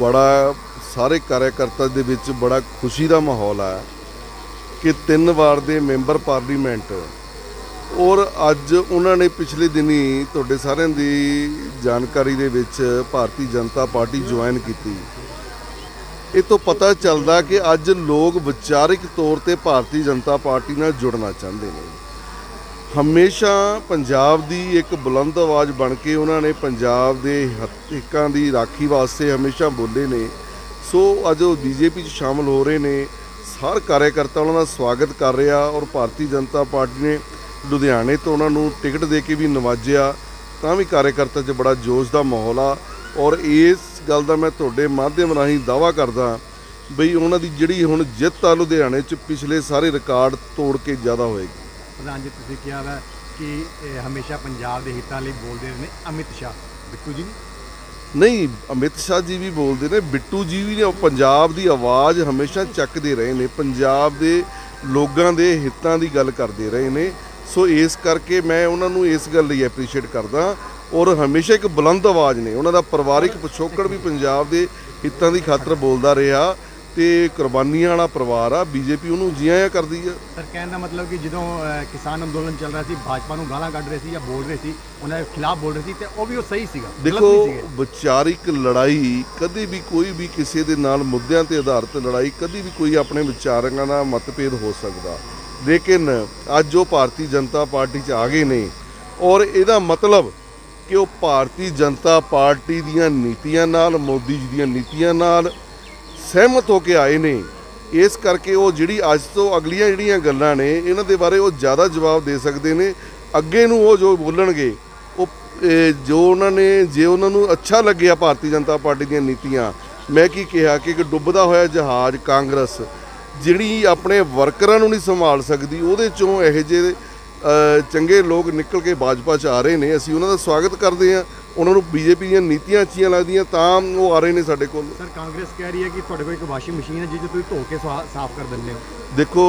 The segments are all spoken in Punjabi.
ਬੜਾ ਸਾਰੇ ਕਾਰਜਕਰਤਾ ਦੇ ਵਿੱਚ ਬੜਾ ਖੁਸ਼ੀ ਦਾ ਮਾਹੌਲ ਹੈ ਕਿ ਤਿੰਨ ਵਾਰ ਦੇ ਮੈਂਬਰ ਪਾਰਲੀਮੈਂਟ ਔਰ ਅੱਜ ਉਹਨਾਂ ਨੇ ਪਿਛਲੇ ਦਿਨੀ ਤੁਹਾਡੇ ਸਾਰਿਆਂ ਦੀ ਜਾਣਕਾਰੀ ਦੇ ਵਿੱਚ ਭਾਰਤੀ ਜਨਤਾ ਪਾਰਟੀ ਜੁਆਇਨ ਕੀਤੀ। ਇਹ ਤੋਂ ਪਤਾ ਚੱਲਦਾ ਕਿ ਅੱਜ ਲੋਕ ਵਿਚਾਰਿਕ ਤੌਰ ਤੇ ਭਾਰਤੀ ਜਨਤਾ ਪਾਰਟੀ ਨਾਲ ਜੁੜਨਾ ਚਾਹੁੰਦੇ ਨੇ। ਹਮੇਸ਼ਾ ਪੰਜਾਬ ਦੀ ਇੱਕ ਬੁਲੰਦ ਆਵਾਜ਼ ਬਣ ਕੇ ਉਹਨਾਂ ਨੇ ਪੰਜਾਬ ਦੇ ਹੱਕਾਂ ਦੀ ਰਾਖੀ ਵਾਸਤੇ ਹਮੇਸ਼ਾ ਬੋਲੇ ਨੇ। ਸੋ ਅੱਜ ਉਹ ਬੀਜੇਪੀ 'ਚ ਸ਼ਾਮਲ ਹੋ ਰਹੇ ਨੇ। ਹਰ ਕਾਰਜਕਰਤਾ ਉਹਨਾਂ ਦਾ ਸਵਾਗਤ ਕਰ ਰਿਹਾ ਔਰ ਭਾਰਤੀ ਜਨਤਾ ਪਾਰਟੀ ਨੇ ਲੁਧਿਆਣੇ ਤੋਂ ਉਹਨਾਂ ਨੂੰ ਟਿਕਟ ਦੇ ਕੇ ਵੀ ਨਵਾਜਿਆ। ਤਾਂ ਵੀ ਕਾਰਜਕਰਤਾ 'ਚ ਬੜਾ ਜੋਸ਼ ਦਾ ਮਾਹੌਲ ਆ ਔਰ ਇਸ ਗੱਲ ਦਾ ਮੈਂ ਤੁਹਾਡੇ ਮਾਧਿਅਮ ਰਾਹੀਂ ਦਾਵਾ ਕਰਦਾ ਬਈ ਉਹਨਾਂ ਦੀ ਜਿਹੜੀ ਹੁਣ ਜਿੱਤ ਆ ਲੁਧਿਆਣੇ 'ਚ ਪਿਛਲੇ ਸਾਰੇ ਰਿਕਾਰਡ ਤੋੜ ਕੇ ਜ਼ਿਆਦਾ ਹੋਏਗੀ। ਪ੍ਰਧਾਨ ਜੀ, ਤੁਸੀਂ ਕਿਹਾ ਵਾ ਕਿ ਹਮੇਸ਼ਾ ਪੰਜਾਬ ਦੇ ਹਿੱਤਾਂ ਲਈ ਬੋਲਦੇ ਰਹੇ ਨੇ ਅਮਿਤ ਸ਼ਾਹ। ਬਿੱਟੂ ਜੀ? ਨਹੀਂ, ਅਮਿਤ ਸ਼ਾਹ ਜੀ ਵੀ ਬੋਲਦੇ ਨੇ, ਬਿੱਟੂ ਜੀ ਵੀ ਨੇ, ਉਹ ਪੰਜਾਬ ਦੀ ਆਵਾਜ਼ ਹਮੇਸ਼ਾ ਚੱਕਦੇ ਰਹੇ ਨੇ, ਪੰਜਾਬ ਦੇ ਲੋਕਾਂ ਦੇ ਹਿੱਤਾਂ ਦੀ ਗੱਲ ਕਰਦੇ ਰਹੇ ਨੇ। ਸੋ ਇਸ ਕਰਕੇ ਮੈਂ ਉਹਨਾਂ ਨੂੰ ਇਸ ਗੱਲ ਲਈ ਐਪਰੀਸ਼ੀਏਟ ਕਰਦਾ ਔਰ ਹਮੇਸ਼ਾ ਇੱਕ ਬੁਲੰਦ ਆਵਾਜ਼ ਨੇ। ਉਹਨਾਂ ਦਾ ਪਰਿਵਾਰਿਕ ਪਿਛੋਕੜ ਵੀ ਪੰਜਾਬ ਦੇ ਹਿੱਤਾਂ ਦੀ ਖਾਤਰ ਬੋਲਦਾ ਰਿਹਾ। ਤੇ ਕੁਰਬਾਨੀਆਂ ਵਾਲਾ ਪਰਿਵਾਰ ਆ ਬੀਜੇਪੀ ਉਹਨੂੰ ਜੀਆਂ ਕਰਦੀ ਆ ਸਰ ਕਹਿਣ ਦਾ ਮਤਲਬ ਕਿ ਜਦੋਂ ਕਿਸਾਨ ਅੰਦੋਲਨ ਚੱਲ ਰਿਹਾ ਸੀ ਭਾਜਪਾ ਨੂੰ ਗਾਲਾਂ ਕੱਢ ਰਹੇ ਸੀ ਜਾਂ ਬੋਲ ਰਹੇ ਸੀ ਉਹਨਾਂ ਦੇ ਖਿਲਾਫ ਬੋਲ ਰਹੇ ਸੀ ਤੇ ਉਹ ਵੀ ਉਹ ਸਹੀ ਸੀਗਾ ਗਲਤ ਦੇਖੋ। ਵਿਚਾਰਿਕ ਲੜਾਈ ਕਦੇ ਵੀ ਕੋਈ ਵੀ ਕਿਸੇ ਦੇ ਨਾਲ ਮੁੱਦਿਆਂ ਤੇ ਆਧਾਰਿਤ ਲੜਾਈ ਕਦੀ ਵੀ ਕੋਈ ਆਪਣੇ ਵਿਚਾਰਾਂ ਦਾ ਮਤਭੇਦ ਹੋ ਸਕਦਾ ਲੇਕਿਨ ਅੱਜ ਉਹ ਭਾਰਤੀ ਜਨਤਾ ਪਾਰਟੀ 'ਚ ਆ ਗਏ ਨੇ ਔਰ ਇਹਦਾ ਮਤਲਬ ਕਿ ਉਹ ਭਾਰਤੀ ਜਨਤਾ ਪਾਰਟੀ ਦੀਆਂ ਨੀਤੀਆਂ ਨਾਲ ਮੋਦੀ ਜੀ ਦੀਆਂ ਨੀਤੀਆਂ ਨਾਲ ਸਹਿਮਤ ਹੋ ਕੇ ਆਏ ਨੇ। ਇਸ ਕਰਕੇ ਉਹ ਜਿਹੜੀ ਅੱਜ ਤੋਂ ਅਗਲੀਆਂ ਜਿਹੜੀਆਂ ਗੱਲਾਂ ਨੇ, ਇਹਨਾਂ ਦੇ ਬਾਰੇ ਉਹ ਜ਼ਿਆਦਾ ਜਵਾਬ ਦੇ ਸਕਦੇ ਨੇ। ਅੱਗੇ ਨੂੰ ਉਹ ਜੋ ਬੋਲਣਗੇ, ਉਹ ਜੋ ਉਹਨਾਂ ਨੇ, ਜੇ ਉਹਨਾਂ ਨੂੰ ਅੱਛਾ ਲੱਗਿਆ ਭਾਰਤੀ ਜਨਤਾ ਪਾਰਟੀ ਦੀਆਂ ਨੀਤੀਆਂ, ਮੈਂ ਕੀ ਕਿਹਾ ਕਿ ਇੱਕ ਡੁੱਬਦਾ ਹੋਇਆ ਜਹਾਜ਼ ਕਾਂਗਰਸ, ਜਿਹੜੀ ਆਪਣੇ ਵਰਕਰਾਂ ਨੂੰ ਨਹੀਂ ਸੰਭਾਲ ਸਕਦੀ, ਉਹਦੇ ਚੋਂ ਇਹੋ ਜਿਹੇ ਚੰਗੇ ਲੋਕ ਨਿਕਲ ਕੇ ਭਾਜਪਾ 'ਚ ਆ ਰਹੇ ਨੇ। ਅਸੀਂ ਉਹਨਾਂ ਦਾ ਸਵਾਗਤ ਕਰਦੇ ਹਾਂ। ਉਹਨਾਂ ਨੂੰ ਬੀਜੇਪੀ ਦੀਆਂ ਨੀਤੀਆਂ ਅੱਛੀਆਂ ਲੱਗਦੀਆਂ ਤਾਂ ਉਹ ਆ ਰਹੇ ਨੇ ਸਾਡੇ ਕੋਲ। ਸਰ ਕਾਂਗਰਸ ਕਹਿ ਰਹੀ ਹੈ ਕਿ ਤੁਹਾਡੇ ਕੋਲ ਇੱਕ ਵਾਸ਼ਿੰਗ ਮਸ਼ੀਨ ਹੈ 'ਚ ਤੁਸੀਂ ਧੋ ਕੇ ਸਾਫ਼ ਕਰ ਦਿੰਦੇ ਹੋ। ਦੇਖੋ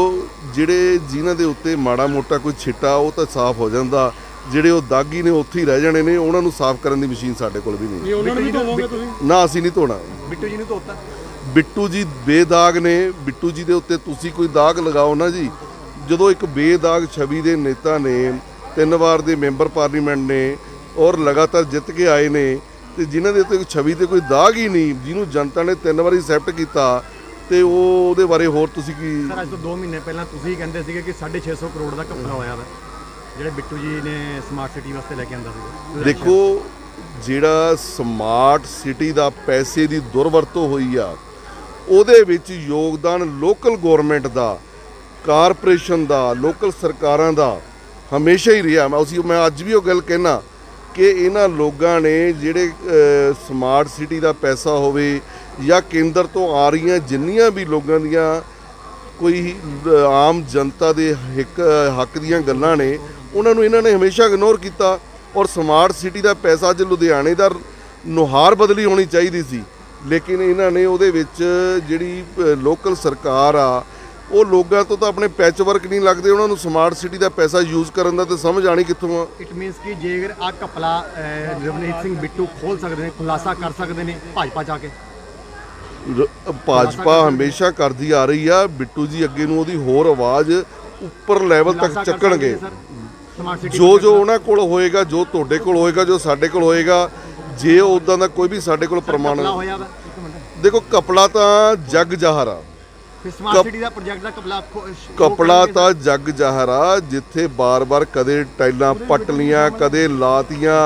ਜਿਹੜੇ ਜਿਨ੍ਹਾਂ ਦੇ ਉੱਤੇ ਮਾੜਾ ਮੋਟਾ ਕੋਈ ਛਿੱਟਾ ਉਹ ਤਾਂ ਸਾਫ਼ ਹੋ ਜਾਂਦਾ। ਜਿਹੜੇ ਉਹ ਦਾਗੀ ਨੇ ਉੱਥੇ ਹੀ ਰਹਿ ਜਾਣੇ ਨੇ ਉਹਨਾਂ ਨੂੰ ਸਾਫ਼ ਕਰਨ ਦੀ ਮਸ਼ੀਨ ਸਾਡੇ ਕੋਲ ਵੀ ਨਹੀਂ ਉਹਨਾਂ ਨੂੰ ਵੀ ਧੋਵੋਗੇ ਤੁਸੀਂ? ਨਾ ਅਸੀਂ ਨਹੀਂ ਧੋਣਾ। ਬਿੱਟੂ ਜੀ ਨੂੰ ਧੋਤਾ? ਬਿੱਟੂ ਜੀ ਬੇਦਾਗ ਨੇ। ਬਿੱਟੂ ਜੀ ਦੇ ਉੱਤੇ ਤੁਸੀਂ ਕੋਈ ਦਾਗ ਲਗਾਓ ਨਾ ਜੀ। ਜਦੋਂ ਇੱਕ ਬੇਦਾਗ ਛਵੀ ਦੇ ਨੇਤਾ ਨੇ ਤਿੰਨ ਵਾਰ ਦੇ ਮੈਂਬਰ ਪਾਰਲੀਮੈਂਟ ਨੇ ਔਰ ਲਗਾਤਾਰ ਜਿੱਤ ਕੇ ਆਏ ਨੇ ਤੇ ਜਿਨ੍ਹਾਂ ਦੇ ਉੱਤੇ ਕੋਈ ਛਵੀ ਤੇ ਕੋਈ ਦਾਗ ਹੀ ਨਹੀਂ ਜਿਹਨੂੰ ਜਨਤਾ ਨੇ ਤਿੰਨ ਵਾਰੀ ਐਕਸੈਪਟ ਕੀਤਾ ਤੇ ਉਹ ਉਹਦੇ ਬਾਰੇ ਹੋਰ ਤੁਸੀਂ ਕੀ ਸਰ ਅੱਜ ਤੋਂ 2 ਮਹੀਨੇ ਪਹਿਲਾਂ ਤੁਸੀਂ ਕਹਿੰਦੇ ਸੀਗੇ ਕਿ 650 ਕਰੋੜ ਦਾ ਘਪਲਾ ਹੋਇਆ ਵਾ ਜਿਹੜੇ ਬਿੱਟੂ ਜੀ ਨੇ ਸਮਾਰਟ ਸਿਟੀ ਵਾਸਤੇ ਲੈ ਕੇ ਆਂਦਾ ਸੀਗਾ। ਦੇਖੋ ਜਿਹੜਾ ਸਮਾਰਟ ਸਿਟੀ ਦਾ ਪੈਸੇ ਦੀ ਦੁਰਵਰਤੋਂ ਹੋਈ ਆ ਉਹਦੇ ਵਿੱਚ ਯੋਗਦਾਨ ਲੋਕਲ ਗਵਰਨਮੈਂਟ ਦਾ ਕਾਰਪੋਰੇਸ਼ਨ ਦਾ ਲੋਕਲ ਸਰਕਾਰਾਂ ਦਾ ਹਮੇਸ਼ਾ ਹੀ ਰਿਹਾ। ਮੈਂ ਉਸੇ ਮੈਂ ਅੱਜ ਵੀ ਉਹ ਗੱਲ ਕਹਿਣਾ ਕਿ ਇਹਨਾਂ ਲੋਕਾਂ ਨੇ ਜਿਹੜੇ ਸਮਾਰਟ ਸਿਟੀ ਦਾ ਪੈਸਾ ਹੋਵੇ ਜਾਂ ਕੇਂਦਰ ਤੋਂ ਆ ਰਹੀਆਂ ਜਿੰਨੀਆਂ ਵੀ ਲੋਕਾਂ ਦੀਆਂ ਕੋਈ ਆਮ ਜਨਤਾ ਦੇ ਹਿੱਕ, ਹੱਕ ਦੀਆਂ ਗੱਲਾਂ ਨੇ, ਉਹਨਾਂ ਨੂੰ ਇਹਨਾਂ ਨੇ ਹਮੇਸ਼ਾ ਇਗਨੋਰ ਕੀਤਾ ਔਰ ਸਮਾਰਟ ਸਿਟੀ ਦਾ ਪੈਸਾ ਅੱਜ ਲੁਧਿਆਣੇ ਦਾ ਨੁਹਾਰ ਬਦਲੀ ਹੋਣੀ ਚਾਹੀਦੀ ਸੀ। ਲੇਕਿਨ ਇਹਨਾਂ ਨੇ ਉਹਦੇ ਵਿੱਚ ਜਿਹੜੀ ਲੋਕਲ ਸਰਕਾਰ ਆ ਉਹ ਲੋਕਾਂ ਤੋਂ ਤਾਂ ਆਪਣੇ ਪੈਚ ਵਰਕ ਨਹੀਂ ਲੱਗਦੇ ਉਹਨਾਂ ਨੂੰ ਸਮਾਰਟ ਸਿਟੀ ਦਾ ਪੈਸਾ ਯੂਜ਼ ਕਰਨ ਦਾ ਤੇ ਸਮਝ ਆਣੀ ਕਿੱਥੋਂ ਆ? ਇਟ ਮੀਨਸ ਕਿ ਜੇਕਰ ਆ ਅਹ, ਰਵਨੀਤ ਸਿੰਘ ਬਿੱਟੂ ਖੋਲ ਸਕਦੇ ਨੇ ਖੁਲਾਸਾ ਕਰ ਸਕਦੇ ਨੇ ਭਾਜਪਾ ਜਾ ਕੇ। ਭਾਜਪਾ ਹਮੇਸ਼ਾ ਕਰਦੀ ਆ ਰਹੀ ਆ ਬਿੱਟੂ ਜੀ ਅੱਗੇ ਨੂੰ ਉਹਦੀ ਹੋਰ ਆਵਾਜ਼ ਉੱਪਰ ਲੈਵਲ ਤੱਕ ਚੱਕਣਗੇ। ਜੋ ਜੋ ਉਹਨਾਂ ਕੋਲ ਹੋਏਗਾ ਜੋ ਤੁਹਾਡੇ ਕੋਲ ਹੋਏਗਾ ਜੋ ਸਾਡੇ ਕੋਲ ਹੋਏਗਾ ਜੇ ਉਦਾਂ ਦਾ ਕੋਈ ਵੀ ਸਾਡੇ ਕੋਲ ਪ੍ਰਮਾਣ ਕਪਲਾ ਦੇਖੋ ਕਪੜਾ ਤਾਂ ਜੱਗ ਜਾਹਰਾ ਫਿਰ ਸਮਾਰਟ ਕਪ- ਸਿਟੀ ਦਾ ਪ੍ਰੋਜੈਕਟ ਦਾ ਕਪਲਾ ਖੋ- ਸ਼ੋ ਕਪੜਾ ਤਾਂ ਜੱਗ ਜਾਹਰਾ ਜਿੱਥੇ ਬਾਰ-ਬਾਰ ਕਦੇ ਟਾਈਲਾਂ ਪੱਟ ਲੀਆਂ ਕਦੇ ਲਾਤੀਆਂ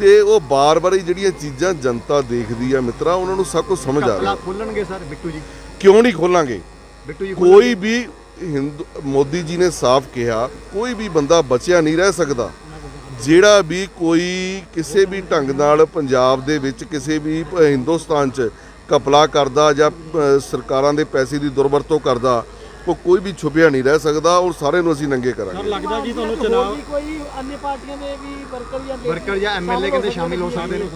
ਤੇ ਉਹ ਬਾਰ-ਬਾਰ ਹੀ ਜਿਹੜੀਆਂ ਚੀਜ਼ਾਂ ਜਨਤਾ ਦੇਖਦੀ ਆ ਮਿੱਤਰਾ ਉਹਨਾਂ ਨੂੰ ਸਭ ਕੁਝ ਸਮਝ ਆ ਰਿਹਾ। ਖੋਲਣਗੇ ਸਰ ਬਿੱਟੂ ਜੀ। ਕਿਉਂ ਨਹੀਂ ਖੋਲਾਂਗੇ? ਬਿੱਟੂ ਜੀ ਕੋਈ ਵੀ ਹਿੰਦੂ ਮੋਦੀ ਜੀ ਨੇ ਸਾਫ਼ ਕਿਹਾ ਕੋਈ ਵੀ ਬੰਦਾ ਬਚਿਆ ਨਹੀਂ ਰਹਿ ਸਕਦਾ। ਜਿਹੜਾ ਵੀ ਕੋਈ ਕਿਸੇ ਵੀ ਢੰਗ ਨਾਲ ਪੰਜਾਬ ਦੇ ਵਿੱਚ ਕਿਸੇ ਵੀ ਹਿੰਦੁਸਤਾਨ 'ਚ ਕਪਲਾ ਕਰਦਾ ਜਾਂ ਸਰਕਾਰਾਂ ਦੇ ਪੈਸੇ ਦੀ ਦੁਰਵਰਤੋਂ ਕਰਦਾ ਉਹ ਕੋਈ ਵੀ ਛੁਪਿਆ ਨਹੀਂ ਰਹਿ ਸਕਦਾ ਔਰ ਸਾਰੇ ਨੂੰ ਅਸੀਂ ਨੰਗੇ ਕਰਾਂਗੇ। ਸਰ ਲੱਗਦਾ ਜੀ ਤੁਹਾਨੂੰ ਚਨਾਵ ਕੋਈ ਅੰਨੇ ਪਾਰਟੀਆਂ ਦੇ ਵੀ ਵਰਕਰ ਜਾਂ ਵਰਕਰ ਜਾਂ ਐਮਐਲਏ ਕਹਿੰਦੇ ਸ਼ਾਮਿਲ ਹੋ ਸਕਦੇ ਨੇ।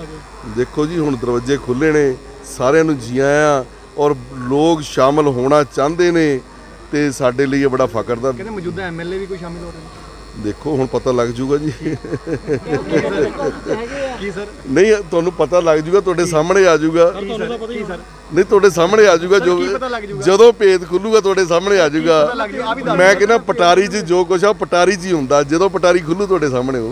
ਦੇਖੋ ਜੀ ਹੁਣ ਦਰਵਾਜ਼ੇ ਖੁੱਲੇ ਨੇ ਸਾਰਿਆਂ ਨੂੰ ਜੀ ਆਇਆਂ ਔਰ ਲੋਕ ਸ਼ਾਮਿਲ ਹੋਣਾ ਚਾਹੁੰਦੇ ਨੇ ਤੇ ਸਾਡੇ ਲਈ ਇਹ ਬੜਾ ਫਖਰ ਦਾ ਕਹਿੰਦੇ ਮੌਜੂਦਾ ਐਮਐਲਏ ਵੀ ਕੋਈ ਸ਼ਾਮਿਲ ਹੋ ਰਹੇ। ਨੇ ਦੇਖੋ ਹੁਣ ਪਤਾ ਲੱਗ ਜੂਗਾ ਜੀ। ਕੀ ਸਰ? ਨਹੀਂ ਤੁਹਾਨੂੰ ਪਤਾ ਲੱਗ ਜੂਗਾ ਤੁਹਾਡੇ ਸਾਹਮਣੇ ਆ ਜੂਗਾ। ਸਰ? ਨਹੀਂ ਤੁਹਾਡੇ ਸਾਹਮਣੇ ਆ ਜੂਗਾ ਜੋ ਪਤਾ? ਜਦੋਂ ਭੇਦ ਖੁੱਲੂਗਾ ਤੁਹਾਡੇ ਸਾਹਮਣੇ ਆ ਜੂਗਾ। ਮੈਂ ਕਹਿੰਦਾ ਪਟਾਰੀ 'ਚ ਜੋ ਕੁਛ ਆ ਪਟਾਰੀ 'ਚ ਹੀ ਹੁੰਦਾ। ਜਦੋਂ ਪਟਾਰੀ ਖੁੱਲੂ ਤੁਹਾਡੇ ਸਾਹਮਣੇ ਹੋਊ।